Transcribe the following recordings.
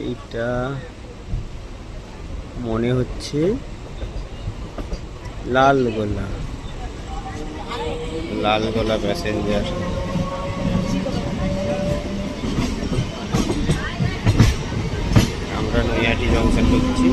এইটা মনে হচ্ছে লালগোলা লালগোলা প্যাসেঞ্জার আমরা নৈহাটি জংশন ঢুকছি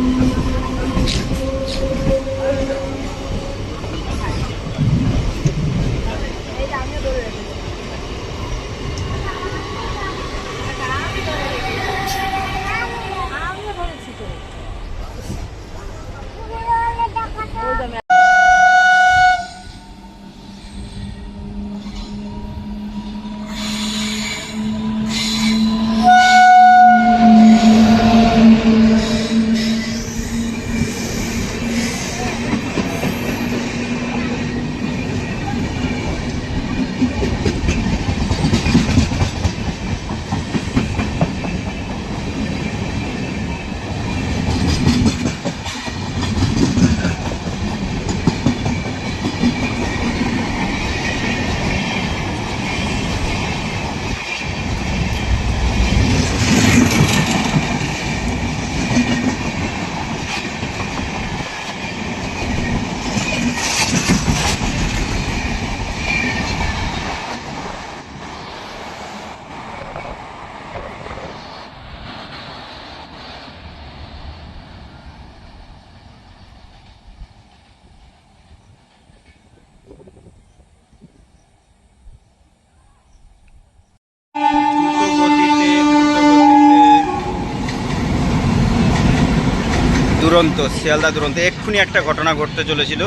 দুরন্ত, শিয়ালদা দুরন্ত, এক্ষুনি একটা ঘটনা ঘটতে চলেছিল।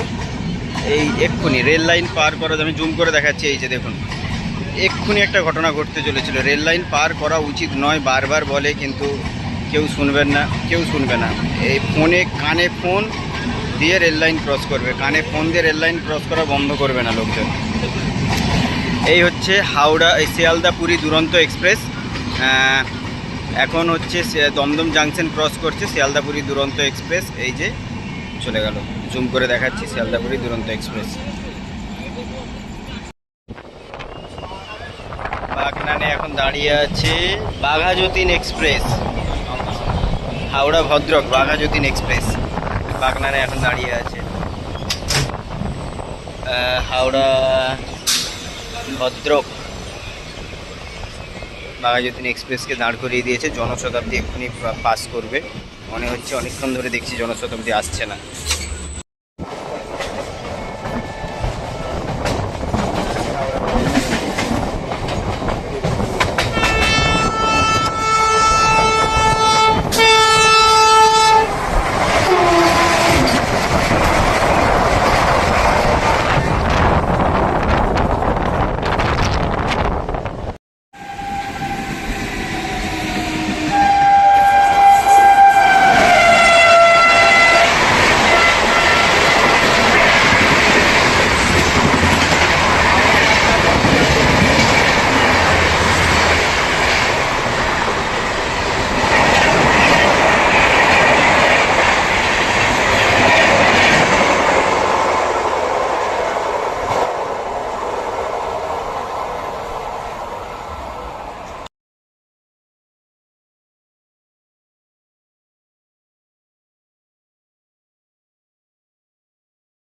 এই এক্ষুনি রেল লাইন পার করা, আমি জুম করে দেখাচ্ছি, এই যে দেখুন। এক্ষুনি একটা ঘটনা ঘটতে চলেছিল। রেল লাইন পার করা উচিত নয়, বারবার বলে, কিন্তু কেউ শুনবেন না, কেউ শুনবে না। এই ফোনে কানে ফোন দিয়ে রেল লাইন ক্রস করবে। কানে ফোন দিয়ে রেল লাইন ক্রস করা বন্ধ করবে না লোকজন। এই হচ্ছে হাওড়া, এই শিয়ালদা পুরী দুরন্ত এক্সপ্রেস। এখন হচ্ছে দমদম জাংশন ক্রস করছে শিয়ালদাপুরি দুরন্ত এক্সপ্রেস। এই যে চলে গেল। জুম করে দেখাচ্ছি শিয়ালদাপুরি দুরন্ত এক্সপ্রেস। বাগনানে এখন দাঁড়িয়ে আছে বাঘাযতীন এক্সপ্রেস। হাওড়া ভদ্রক বাঘাযতীন এক্সপ্রেস। বাগনানে এখন দাঁড়িয়ে আছে। হাওড়া ভদ্রক। বাঘাযতীন এক্সপ্রেসকে দাঁড় করিয়ে দিয়েছে। জনশতাব্দী এক্ষুনি পাস করবে। মনে হচ্ছে অনেকক্ষণ ধরে দেখছি জনশতাব্দী আসছে না।